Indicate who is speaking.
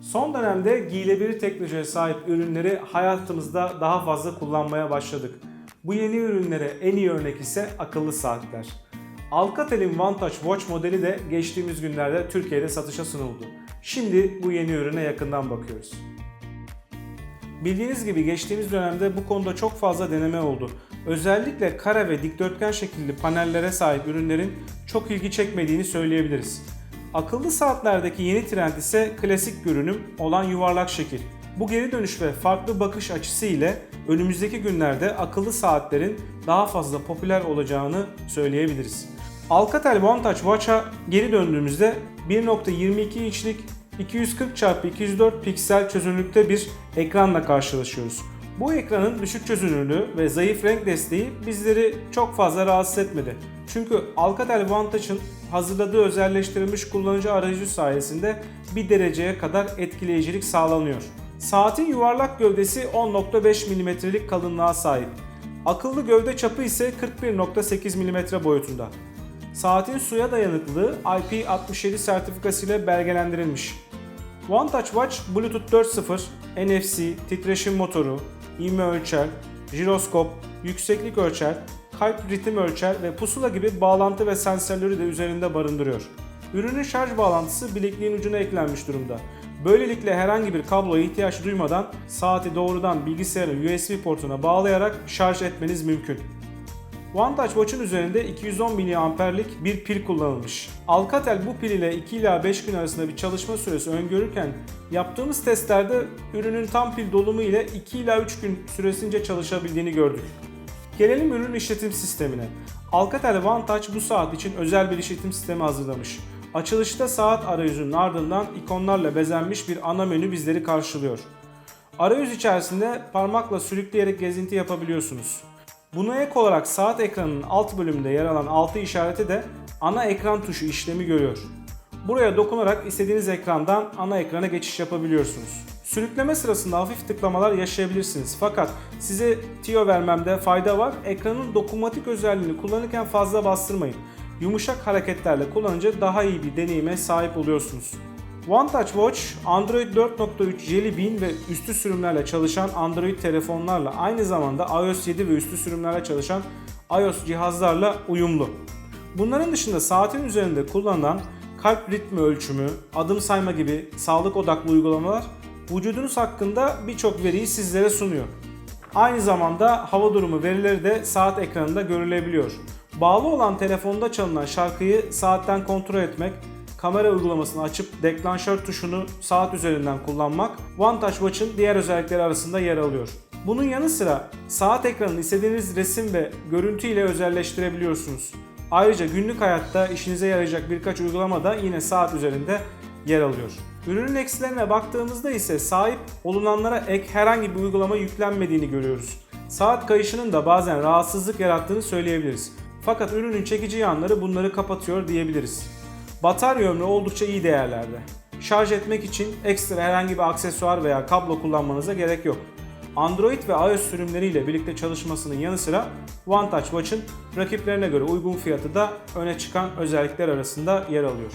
Speaker 1: Son dönemde giyilebilir teknolojiye sahip ürünleri hayatımızda daha fazla kullanmaya başladık. Bu yeni ürünlere en iyi örnek ise akıllı saatler. Alcatel'in Vantage Watch modeli de geçtiğimiz günlerde Türkiye'de satışa sunuldu. Şimdi bu yeni ürüne yakından bakıyoruz. Bildiğiniz gibi geçtiğimiz dönemde bu konuda çok fazla deneme oldu. Özellikle kare ve dikdörtgen şekilli panellere sahip ürünlerin çok ilgi çekmediğini söyleyebiliriz. Akıllı saatlerdeki yeni trend ise klasik görünüm olan yuvarlak şekil. Bu geri dönüş ve farklı bakış açısı ile önümüzdeki günlerde akıllı saatlerin daha fazla popüler olacağını söyleyebiliriz. Alcatel Vantage Watch'a geri döndüğümüzde 1.22 inçlik 240x204 piksel çözünürlükte bir ekranla karşılaşıyoruz. Bu ekranın düşük çözünürlüğü ve zayıf renk desteği bizleri çok fazla rahatsız etmedi. Çünkü Alcatel Vantage'ın hazırladığı özelleştirilmiş kullanıcı arayüzü sayesinde bir dereceye kadar etkileyicilik sağlanıyor. Saatin yuvarlak gövdesi 10.5 mm'lik kalınlığa sahip. Akıllı gövde çapı ise 41.8 mm boyutunda. Saatin suya dayanıklılığı IP67 sertifikası ile belgelendirilmiş. Vantage Watch Bluetooth 4.0, NFC, titreşim motoru, ivme ölçer, jiroskop, yükseklik ölçer, kalp ritim ölçer ve pusula gibi bağlantı ve sensörleri de üzerinde barındırıyor. Ürünün şarj bağlantısı bilekliğin ucuna eklenmiş durumda. Böylelikle herhangi bir kabloya ihtiyaç duymadan saati doğrudan bilgisayarın USB portuna bağlayarak şarj etmeniz mümkün. Vantage Watch'un üzerinde 210 mAh'lik bir pil kullanılmış. Alcatel bu pil ile 2 ila 5 gün arasında bir çalışma süresi öngörürken yaptığımız testlerde ürünün tam pil dolumu ile 2 ila 3 gün süresince çalışabildiğini gördük. Gelelim ürün işletim sistemine. Alcatel Vantage bu saat için özel bir işletim sistemi hazırlamış. Açılışta saat arayüzünün ardından ikonlarla bezenmiş bir ana menü bizleri karşılıyor. Arayüz içerisinde parmakla sürükleyerek gezinti yapabiliyorsunuz. Buna ek olarak saat ekranının alt bölümünde yer alan altı işareti de ana ekran tuşu işlemi görüyor. Buraya dokunarak istediğiniz ekrandan ana ekrana geçiş yapabiliyorsunuz. Sürükleme sırasında hafif tıklamalar yaşayabilirsiniz fakat size tiyo vermemde fayda var. Ekranın dokunmatik özelliğini kullanırken fazla bastırmayın. Yumuşak hareketlerle kullanınca daha iyi bir deneyime sahip oluyorsunuz. Vantage Watch, Android 4.3 Jelly Bean ve üstü sürümlerle çalışan Android telefonlarla aynı zamanda iOS 7 ve üstü sürümlerle çalışan iOS cihazlarla uyumlu. Bunların dışında saatin üzerinde kullanılan kalp ritmi ölçümü, adım sayma gibi sağlık odaklı uygulamalar vücudunuz hakkında birçok veriyi sizlere sunuyor. Aynı zamanda hava durumu verileri de saat ekranında görülebiliyor. Bağlı olan telefonda çalınan şarkıyı saatten kontrol etmek, kamera uygulamasını açıp deklanşör tuşunu saat üzerinden kullanmak Vantage Watch'ın diğer özellikleri arasında yer alıyor. Bunun yanı sıra saat ekranını istediğiniz resim ve görüntü ile özelleştirebiliyorsunuz. Ayrıca günlük hayatta işinize yarayacak birkaç uygulama da yine saat üzerinde yer alıyor. Ürünün eksilerine baktığımızda ise sahip olunanlara ek herhangi bir uygulama yüklenmediğini görüyoruz. Saat kayışının da bazen rahatsızlık yarattığını söyleyebiliriz. Fakat ürünün çekici yanları bunları kapatıyor diyebiliriz. Batarya ömrü oldukça iyi değerlerde. Şarj etmek için ekstra herhangi bir aksesuar veya kablo kullanmanıza gerek yok. Android ve iOS sürümleriyle birlikte çalışmasının yanı sıra Vantage Watch'ın rakiplerine göre uygun fiyatı da öne çıkan özellikler arasında yer alıyor.